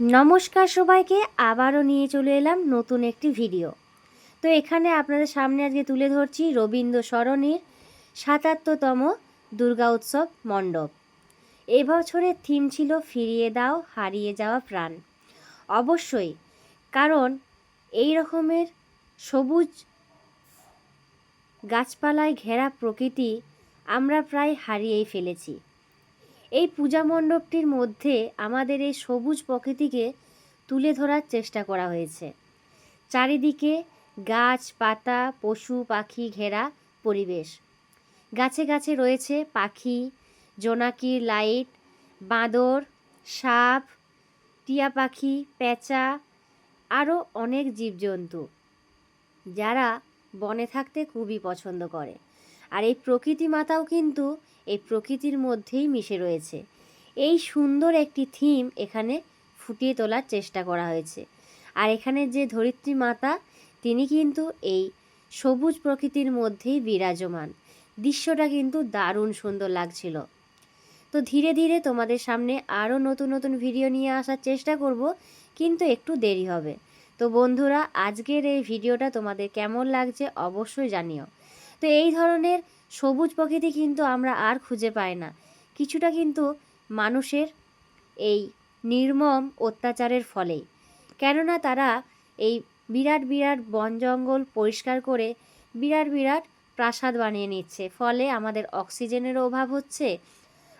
নমস্কার সবাইকে, আবারও নিয়ে চলে এলাম নতুন একটি ভিডিও। তো এখানে আপনাদের সামনে আজকে তুলে ধরছি রবীন্দ্র স্মরণের সাতাত্তরতম দুর্গা উৎসব মণ্ডপ। এবছরের থিম ছিল ফিরিয়ে দাও, হারিয়ে যাওয়া প্রাণ। অবশ্যই, কারণ এই রকমের সবুজ গাছপালায় ঘেরা প্রকৃতি আমরা প্রায় হারিয়েই ফেলেছি। এই পূজা মণ্ডপটির মধ্যে আমাদের এই সবুজ প্রকৃতিকে তুলে ধরার চেষ্টা করা হয়েছে। চারিদিকে গাছ, পাতা, পশু, পাখি ঘেরা পরিবেশ। গাছে গাছে রয়েছে পাখি জোনাকির লাইট, বাঁদর, সাপ, টিয়া পাখি, পেঁচা আরও অনেক জীবজন্তু, যারা বনে থাকতে খুবই পছন্দ করে। আর এই প্রকৃতি মাতাও কিন্তু এই প্রকৃতির মধ্যেই মিশে রয়েছে। এই সুন্দর একটি থিম এখানে ফুটিয়ে তোলার চেষ্টা করা হয়েছে। আর এখানে যে ধরিত্রী মাতা, তিনি কিন্তু এই সবুজ প্রকৃতির মধ্যেই বিরাজমান। দৃশ্যটা কিন্তু দারুণ সুন্দর লাগছিল। তো ধীরে ধীরে তোমাদের সামনে আরও নতুন নতুন ভিডিও নিয়ে আসার চেষ্টা করব, কিন্তু একটু দেরি হবে। তো বন্ধুরা, আজকের এই ভিডিওটা তোমাদের কেমন লাগছে অবশ্যই জানিও। তো এই ধরনের সবুজ প্রকৃতি কিন্তু আমরা আর খুঁজে পাই না। কিছুটা কিন্তু মানুষের এই নির্মম অত্যাচারের ফলেই। কেননা তারা এই বিরাট বিরাট বন জঙ্গল পরিষ্কার করে বিরাট বিরাট প্রাসাদ বানিয়ে নিচ্ছে। ফলে আমাদের অক্সিজেনের অভাব হচ্ছে,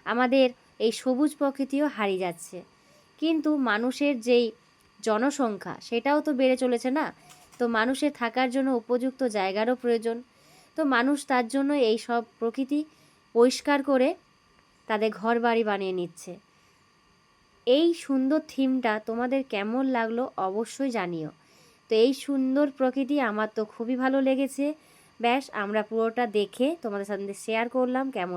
আমাদের এই সবুজ প্রকৃতিও হারিয়ে যাচ্ছে। কিন্তু মানুষের যেই জনসংখ্যা, সেটাও তো বেড়ে চলেছে না? তো মানুষের থাকার জন্য উপযুক্ত জায়গারও প্রয়োজন তো মানুষ তার জন্য এই সব প্রকৃতি পরিষ্কার করে তাদের ঘর বাড়ি বানিয়ে নিচ্ছে। এই সুন্দর থিমটা তোমাদের কেমন লাগল অবশ্যই জানিও। তো এই সুন্দর প্রকৃতি আমার তো খুবই ভালো লেগেছে। ব্যাস, আমরা পুরোটা দেখে তোমাদের সাথে শেয়ার করলাম, কেমন